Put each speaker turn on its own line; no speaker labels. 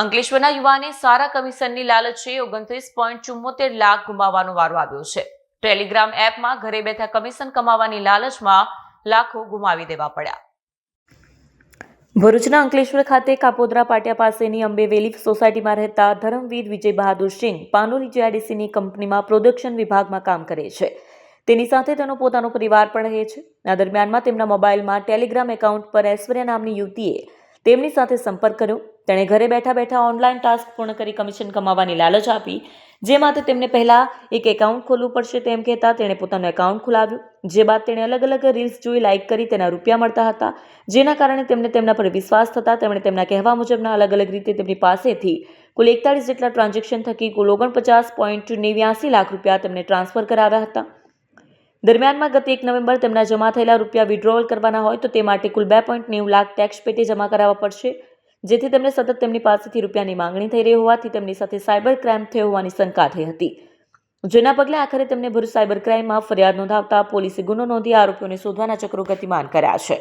અંકલેશ્વરના યુવાને સારા કમિશનની લાલચે ઓગણત્રીસ પોઈન્ટ ચુમ્મોતેર લાખ ગુમાવવાનો વારો આવ્યો છે. ટેલિગ્રામ એપમાં ઘરે બેઠા કમિશન કમાવાની લાલચમાં લાખો ગુમાવી દેવા પડ્યા. ભરૂચના અંકલેશ્વર ખાતે કાપોદરા પાટિયા પાસેની અંબેવેલી સોસાયટીમાં રહેતા ધરમવીર વિજય બહાદુર સિંહ પાનોલી જીઆઈડીસીની કંપનીમાં પ્રોડક્શન વિભાગમાં કામ કરે છે. તેની સાથે તેનો પોતાનો પરિવાર પણ રહે છે. આ દરમિયાનમાં તેમના મોબાઈલમાં ટેલિગ્રામ એકાઉન્ટ પર ઐશ્વર્યા નામની યુવતીએ તેમની સાથે સંપર્ક કર્યો. તેણે ઘરે બેઠા બેઠા ઓનલાઈન ટાસ્ક પૂર્ણ કરી કમિશન કમાવાની લાલચ આપી, જે માટે તેમને પહેલાં એક એકાઉન્ટ ખોલવું પડશે તેમ કહેતા તેણે પોતાનું એકાઉન્ટ ખોલાવ્યું. જે બાદ તેણે અલગ અલગ રીલ્સ જોઈ લાઇક કરી, તેના રૂપિયા મળતા હતા. જેના કારણે તેમને તેમના પર વિશ્વાસ થતા તેમણે તેમના કહેવા મુજબના અલગ અલગ રીતે તેમની પાસેથી કુલ એકતાળીસ જેટલા ટ્રાન્ઝેક્શન થકી કુલ ઓગણપચાસ પોઈન્ટ નેવ્યાસી લાખ રૂપિયા તેમને ટ્રાન્સફર કરાવ્યા હતા. દરમિયાનમાં ગત એક નવેમ્બર તેમના જમા થયેલા રૂપિયા વિડ્રોવલ કરવાના હોય તો તે માટે કુલ બે પોઈન્ટ નેવું લાખ ટેક્સ પેટે જમા કરાવવા પડશે. જેથી તેમને સતત તેમની પાસેથી રૂપિયાની માંગણી થઈ રહી હોવાથી તેમની સાથે સાયબર ક્રાઇમ થયો હોવાની શંકા થઈ હતી. જેના પગલે આખરે તેમને ભરૂચ સાયબર ક્રાઇમમાં ફરિયાદ નોંધાવતા પોલીસે ગુનો નોંધી આરોપીઓને શોધવાના ચક્રો ગતિમાન કર્યા છે.